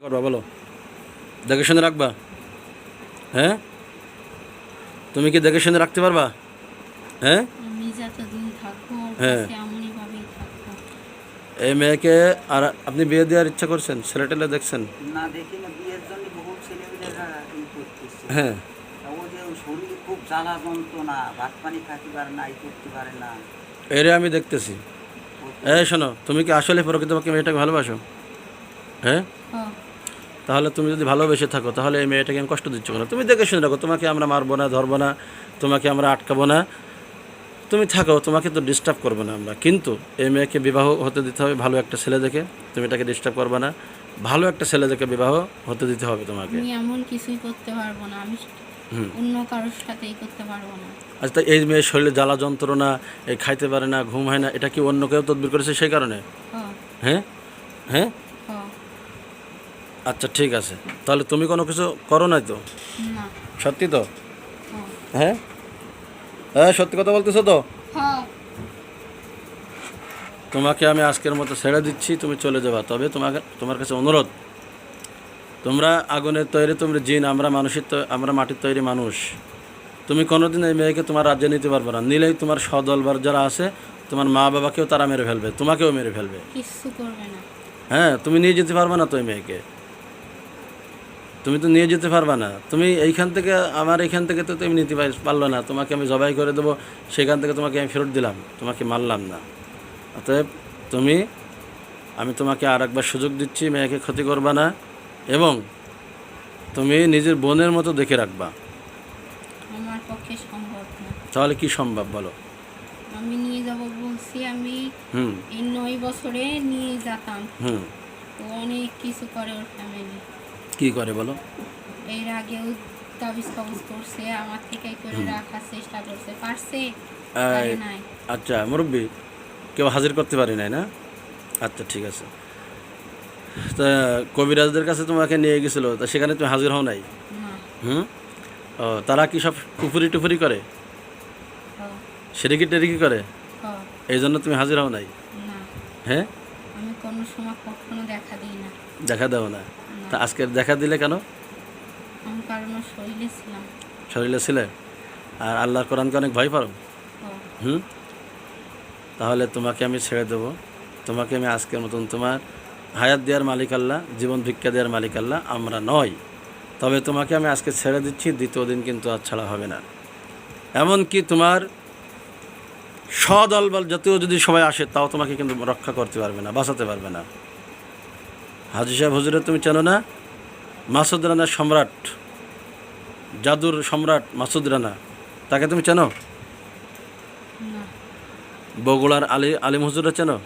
করবা বলো। দেখে শুনে রাখবা। হ্যাঁ? তুমি কি দেখে শুনে রাখতে পারবা? হ্যাঁ? আমি যতদিন থাকব হ্যাঁ। এই মেয়েকে আর আপনি বিয়ে দেওয়ার ইচ্ছা করছেন? ছেলে টেলে দেখছেন? না দেখি না বিয়ের জন্য বহু ছেলেমেয়েরা ই করতেছে। হ্যাঁ। তা ও যে শরীর খুব জ্বালা যন্ত্রণা ভাত পানি খাইতে পারে না ই পারে না। এরে আমি দেখতেছি। এই শোনো তুমি কি আসলে প্রকৃতপক্ষে মেয়েটাকে ভালোবাসো? হ্যাঁ? তাহলে তুমি যদি ভালোবেসে থাকো তাহলে এই মেয়েটাকে আমি কষ্ট দিচ্ছ না তুমি দেখে শুনে রাখো তোমাকে আমরা মারবো না ধরবো না তোমাকে আমরা আটকাবো না। তুমি থাকো তোমাকে তো ডিস্টার্ব করব না আমরা। কিন্তু এই মেয়েকে বিবাহ হতে দিতে হবে ভালো একটা ছেলে দেখে। তুমি এটাকে ডিস্টার্ব করবে না। ভালো একটা ছেলে দেখে বিবাহ হতে দিতে হবে তোমাকে। আমি এমন কিছুই করতে পারব না। আমি অন্য কারোর সাথেই করতে পারব না। আচ্ছা এই মেয়ের শরীরে জ্বালা যন্ত্রণা এই খাইতে পারে না ঘুম হয় না এটা কি অন্য কেউ তদবির করেছে সেই কারণে? হ্যাঁ। হ্যাঁ? হ্যাঁ? আচ্ছা ঠিক আছে। তাহলে তুমি কোনো কিছু করো নাই তো? সত্যি তো? হ্যাঁ। হ্যাঁ? হ্যাঁ সত্যি কথা বলতেছো তো? হ্যাঁ। তোমাকে আমি আজকের মতো ছেড়ে দিচ্ছি তুমি চলে যাবা। তবে তোমাকে তোমার কাছে অনুরোধ তোমরা আগুনের তৈরি তোমরা জিন আমরা মানুষের আমরা মাটির তৈরি মানুষ। তুমি কোনোদিন এই মেয়েকে তোমার রাজ্যে নিতে পারবে না। নিলেই তোমার সদলবার যারা আছে তোমার মা বাবাকেও তারা মেরে ফেলবে তোমাকেও মেরে ফেলবে। হ্যাঁ তুমি নিয়ে যেতে পারবে না তো এই মেয়েকে। তুমি তো নিয়ে যেতে পারবে না। তুমি এইখান থেকে আমার এইখান থেকে তো তুমি নিতে পার- পারল না। তোমাকে আমি জবাই করে দেবো সেখান থেকে তোমাকে আমি ফেরত দিলাম। তোমাকে মারলাম না। অতএব তুমি আমি তোমাকে আর একবার সুযোগ দিচ্ছি মেয়েকে ক্ষতি করবা না এবং তুমি নিজের বোনের মতো দেখে রাখবা। তাহলে কি সম্ভব বলো? আমি নিয়ে যাব বলছি আমি হুম। এই নয় বছরে নিয়ে যেতাম। হুম। অনেক কিছু করে ওর ফ্যামিলি কি করে বলো? এর আগেও তাবিজ কবজ করছে আমার থেকে করে রাখার চেষ্টা করছে। পারছে? নাই। আচ্ছা মুরব্বী কেউ হাজির করতে পারি নাই না? আচ্ছা ঠিক আছে। তা কবিরাজদের কাছে তোমাকে নিয়ে গেছিল তা সেখানে তুমি হাজির হও নাই? হুম? ও তারা কি সব কুফুরি টুফুরি করে? সেরিকি টেরিকি করে? এই জন্য তুমি হাজির হও নাই? হ্যাঁ? আমি কোনো সময় কখনো দেখা দিই না। দেখা দাও না। তা আজকে দেখা দিলে কেন? শরীরে ছিলে। আর আল্লাহর কোরআনকে অনেক ভয় পারো হ্যাঁ, হুম? তাহলে তোমাকে আমি ছেড়ে দেবো। তোমাকে আমি আজকের মতন তোমার হায়াত দেওয়ার মালিক আল্লাহ জীবন ভিক্ষা দেওয়ার মালিক আল্লাহ আমরা নয় তবে তোমাকে আমি আজকে ছেড়ে দিচ্ছি দ্বিতীয় দিন কিন্তু আর ছাড়া হবে না। এমনকি তোমার সদলবল জাতীয় যদি সবাই আসে তাও তোমাকে কিন্তু রক্ষা করতে পারবে না বাঁচাতে পারবে না। হাজি সাহেব হুজুরে তুমি চেনো না? মাসুদ রানার সম্রাট জাদুর সম্রাট মাসুদ রানা। তাকে তুমি চেনো? বগুড়ার আলী আলিম হুজুরে চেনো?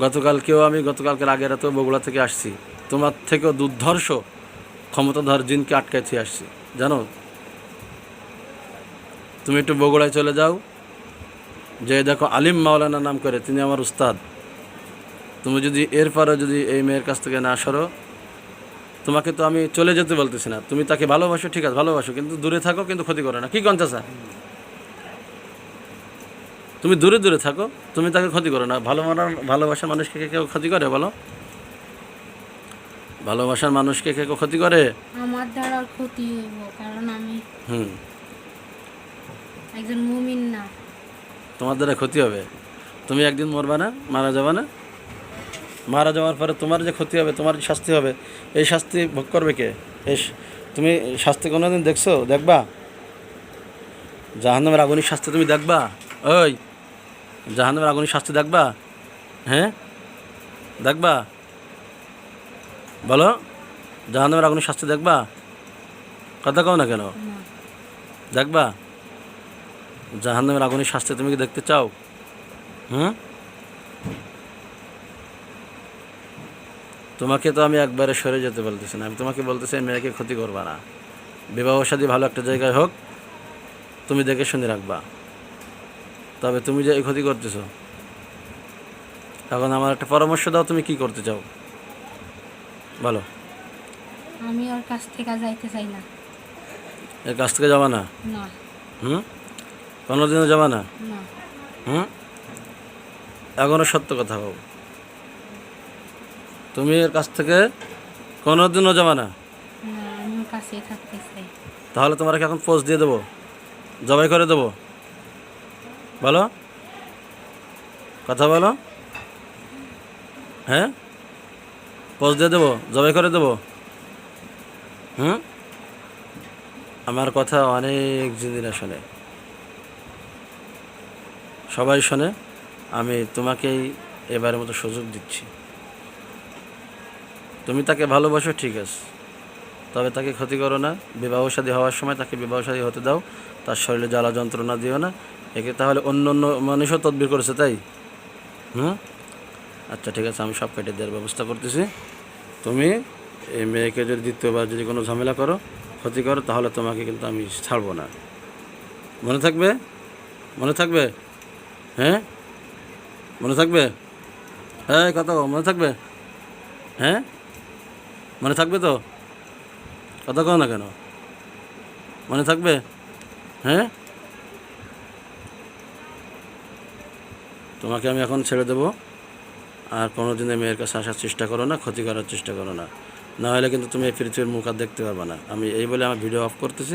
গতকালকেও আমি গতকালকের আগের রাতেও বগুড়া থেকে আসছি। তোমার থেকেও দুর্ধর্ষ ক্ষমতাধর জিনকে আটকাইতে আসছি। জানো? তুমি একটু বগুড়ায় চলে যাও। যে দেখো আলিম মাওলানা নাম করে তিনি আমার উস্তাদ। তুমি যদি এরপরে যদি এই মেয়ের কাছ থেকে না সরো তোমাকে তো আমি চলে যেতে বলতেছি না। তুমি তাকে ভালোবাসো ঠিক আছে ভালোবাসো কিন্তু দূরে থাকো কিন্তু ক্ষতি করো না। কি কঞ্চাসা তুমি দূরে দূরে থাকো তুমি তাকে ক্ষতি করো না। ভালো ভালোবাসার মানুষকে কে কেউ ক্ষতি করে বলো? ভালোবাসার মানুষকে কে কেউ ক্ষতি করে? আমার দ্বারা ক্ষতি হইব কারণ আমি হুম। একজন মুমিন না। তোমার দ্বারা ক্ষতি হবে। তুমি একদিন মরবা না মারা যাবে না। মারা যাওয়ার পরে তোমার যে ক্ষতি হবে তোমার যে শাস্তি হবে এই শাস্তি ভোগ করবে কে? এই তুমি শাস্তি কোনোদিন দেখছ? দেখবা? জাহান্নামের আগুনের শাস্তি তুমি দেখবা? ওই জাহান্নামের আগুনের শাস্তি দেখবা? হ্যাঁ? দেখবা? বলো জাহান্নামের আগুনের শাস্তি দেখবা? কথা কও না কেন? দেখবা? জাহান্নামের আগুনের শাস্তি তুমি কি দেখতে চাও? হুম? তোমাকে তো আমি একবারে সরে যেতে বলতেছি না। আমি তোমাকে বলতেছি মেয়েকে ক্ষতি করবা না। বিবাহ সাথী ভালো একটা জায়গায় হোক তুমি দেখে শুনে রাখবা। তবে তুমি যে ক্ষতি করতেছো এখন আমার একটা পরামর্শ দাও তুমি কি করতে চাও? বলো। আমি ওর কাছ থেকে যাইতে চাই না। এর কাছ থেকে যাবা না? না। হুম? কোনোদিনও যাবা না? না। হুম? এখনও সত্য কথা বল। তুমি এর কাছ থেকে কোনো দিনও যাবে না? তাহলে তোমার এখন পোস্ট দিয়ে দেবো? জবাই করে দেবো? বলো। কথা বলো। হ্যাঁ? পোস্ট দিয়ে দেবো? জবাই করে দেবো? হুম? আমার কথা অনেক জিনিরা শোনে। সবাই শোনে আমি তোমাকেই এবারের মতো সুযোগ দিচ্ছি। তুমি তাকে ভালোবাসো, ঠিক আছে। তবে তাকে ক্ষতি করো না। বিবাহ শাদী হওয়ার সময় তাকে বিবাহ শাদী হতে দাও। তার শরীরে জ্বালা যন্ত্রণা দিও না। একে তাহলে অন্য অন্য মানুষও তদবির করেছে, তাই? হুম? আচ্ছা ঠিক আছে, আমি সব কেটে দেওয়ার ব্যবস্থা করতেছি। তুমি এই মেয়েকে যদি দ্বিতীয়বার যদি কোনো ঝামেলা করো, ক্ষতি করো, তাহলে তোমাকে কিন্তু আমি ছাড়বো না। মনে থাকবে? মনে থাকবে? হ্যাঁ? মনে থাকবে? হ্যাঁ কথা মনে থাকবে? হ্যাঁ? মনে থাকবে তো? কথা কো না কেন? মনে থাকবে? হ্যাঁ? তোমাকে আমি এখন ছেড়ে দেবো। আর কোনো দিনে মেয়ের কাছে আসার চেষ্টা করো না, ক্ষতি করার চেষ্টা করো না। না হলে কিন্তু তুমি এই পৃথিবীর মুখ আর দেখতে পারবে না। আমি এই বলে আমার ভিডিও অফ করতেছি।